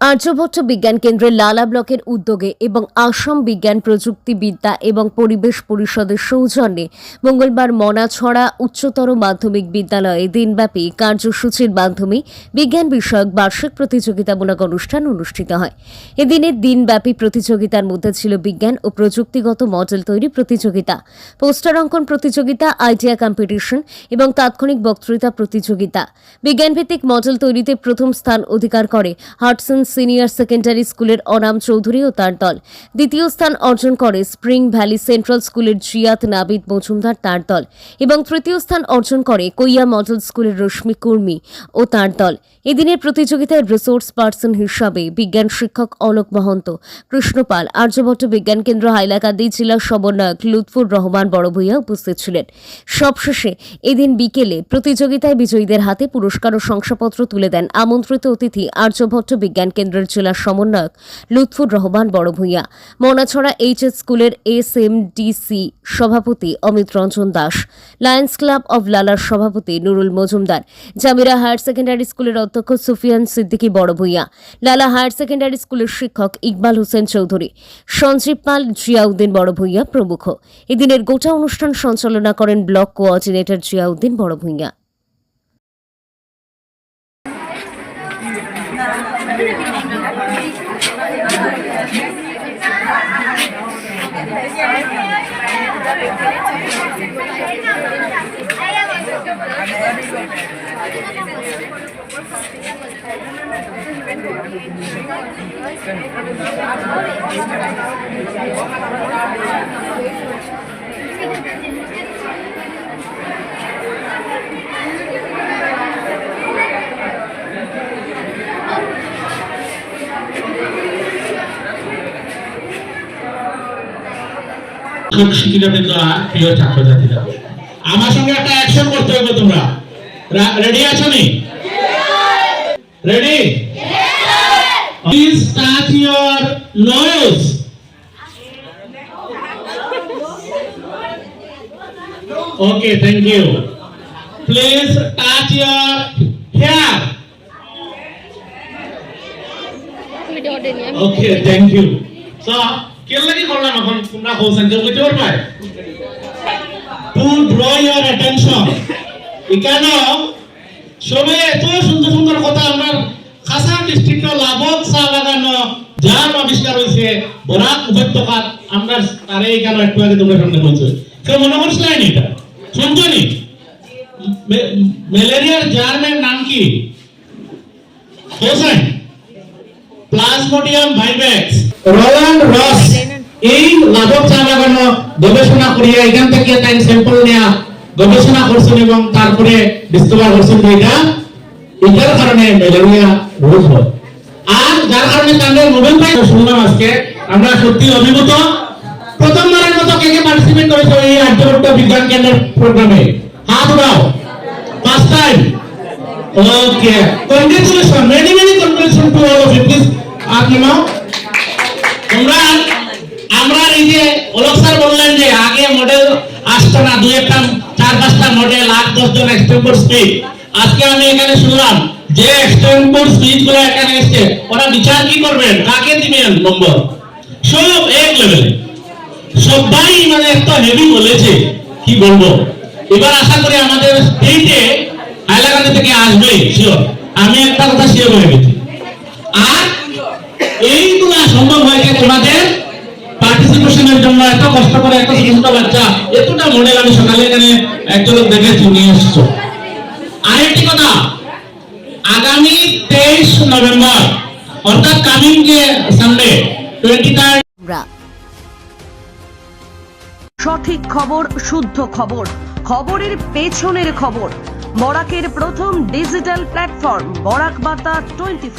আর্যভট্ট বিজ্ঞান কেন্দ্রের লালা ব্লকের উদ্যোগে এবং আসাম বিজ্ঞান প্রযুক্তিবিদ্যা এবং পরিবেশ পরিষদের সৌজন্যে মঙ্গলবার মনাছড়া উচ্চতর মাধ্যমিক বিদ্যালয়ে দিনব্যাপী কার্যসূচির মাধ্যমে বিজ্ঞান বিষয়ক বার্ষিক প্রতিযোগিতামূলক অনুষ্ঠান অনুষ্ঠিত হয়। এদিনের দিনব্যাপী প্রতিযোগিতার মধ্যে ছিল বিজ্ঞান ও প্রযুক্তিগত মডেল তৈরি প্রতিযোগিতা, পোস্টার অঙ্কন প্রতিযোগিতা, আইডিয়া কম্পিটিশন এবং তাৎক্ষণিক বক্তৃতা প্রতিযোগিতা। বিজ্ঞানভিত্তিক মডেল তৈরিতে প্রথম স্থান অধিকার করে হাটসন সিনিয়র সেকেন্ডারি স্কুলের অনাম চৌধুরী ও তার দল। দ্বিতীয় স্থান অর্জন করে স্প্রিং ভ্যালি সেন্ট্রাল স্কুলের জিয়াত নাবিদ মজুমদার তার দল এবং তৃতীয় স্থান অর্জন করে কৈয়া মডেল স্কুলের রশ্মি কুর্মি ও তার দল। এদিনের প্রতিযোগিতায় রিসোর্স পার্সন হিসাবে বিজ্ঞান শিক্ষক অলোক মহন্ত কৃষ্ণপাল আর্যভট্ট বিজ্ঞান কেন্দ্র হাইলাকান্দি জেলা সমন্বয়ক লুৎফুর রহমান বড় বড়ভূইয়া উপস্থিত ছিলেন। সবশেষে এদিন বিকেলে প্রতিযোগিতায় বিজয়ীদের হাতে পুরস্কার ও শংসাপত্র তুলে দেন আমন্ত্রিত অতিথি আর্যভট্ট বিজ্ঞান কেন্দ্রের জেলা সমন্বয়ক লুৎফুর রহমান বড়ভূইয়া মনাছড়া এইচএস স্কুলের এস এম ডিসি সভাপতি Amit Ranjan Das, Lions Club of লালার সভাপতি নুরুল মজুমদার, জামিরা হায়ার সেকেন্ডারি স্কুলের অধ্যক্ষ সুফিয়ান সিদ্দিকী বড়ভূইয়া লালা হায়ার সেকেন্ডারি স্কুলের শিক্ষক ইকবাল হোসেন চৌধুরী, সঞ্জীব পাল জিয়াউদ্দিন বড়ভূইয়া প্রমুখ। এদিনের গোটা অনুষ্ঠান সঞ্চালনা করেন ব্লক কোঅর্ডিনেটর জিয়াউদ্দিন বড়ভূইয়া প্রিয় ছাত্রছাত্রীরা। আমার সঙ্গে একটা অ্যাকশন করতে হবে তোমরা। রেডি আছো নি? Ready please touch your nose okay thank you please touch your hair okay thank you so কেন লাগি করলাম এখন তোমরা কইছেন কেউ কইতে পারবে টু ড্র ইওর অ্যাটেনশন এখানে সবে এত সুন্দর সুন্দর কথা আমার খাসাম ডিস্ট্রিক্টর লাভক চা বাগান যার আবিষ্কার হয়েছে বরাক উপত্যকাত আমরা তারে এখানে একটু আগে তোমরা সামনে বলছো কেউ মনে করছিলেন এটা? শুনছো নি? ম্যালেরিয়ার জার্মের নাম কি? হোসেন প্লাজমোডিয়াম ভাইভ্যাক্স রোলান্ড রস এই লাভক চা গবেষণা করিয়া এখান থেকে তাই স্যাম্পল নেয়া গবেষণা করছেন এবং তারপরে ডিসকভার করছেন এটা, এটার কারণে ম্যালেরিয়া রোগ হয়। আর যার কারণে তাদের নোবেল প্রাইজ শুনলাম আজকে, আমরা সত্যি অভিভূত? প্রথমবারের মতো কে কে পার্টিসিপেট করেছে এই আর্যভট্ট বিজ্ঞান কেন্দ্রের প্রোগ্রামে হাত উঠাও। First time okay congratulation many many congratulation to all of you please আপনি নাও তোমরা আমরা এই যে অলোক স্যার বললেন যে আগে মডেল আসতো না, দুই একটা, চার পাঁচটা মডেল আট, দশ জন এক্সটেম্পোর স্পিচ আজকে আমি এখানে শুনলাম যে এক্সটেম্পোর স্পিচগুলো এখানে এসছে। ওরা বিচার কি করবেন? কাকে দিবেন? নম্বর। সব এক লেভেলে সবাই মানে এত হেভি বলেছে। কি বলব? এবার আশা করি আমাদের স্টেটে হাইলাকান্দি থেকে আসবে শিওর আমি একটা কথা শিওর হয়ে গেছি আর সম্ভব হয়েছে তোমাদের পার্টিসিপেশনের জন্য, এত কষ্ট করে, এত ছোট বাচ্চা, এতটা মডেল আমি সকালে এখানে একজন দেখেছি নিয়ে এসছো। আরেকটি কথা, আগামী তেইশ নভেম্বর, অর্থাৎ কামিং যে সানডে টোয়েন্টি থার্ড সঠিক খবর, শুদ্ধ খবর, খবরের পেছনের খবর, বরাকের প্রথম ডিজিটাল প্ল্যাটফর্ম বরাক বার্তা টোয়েন্টি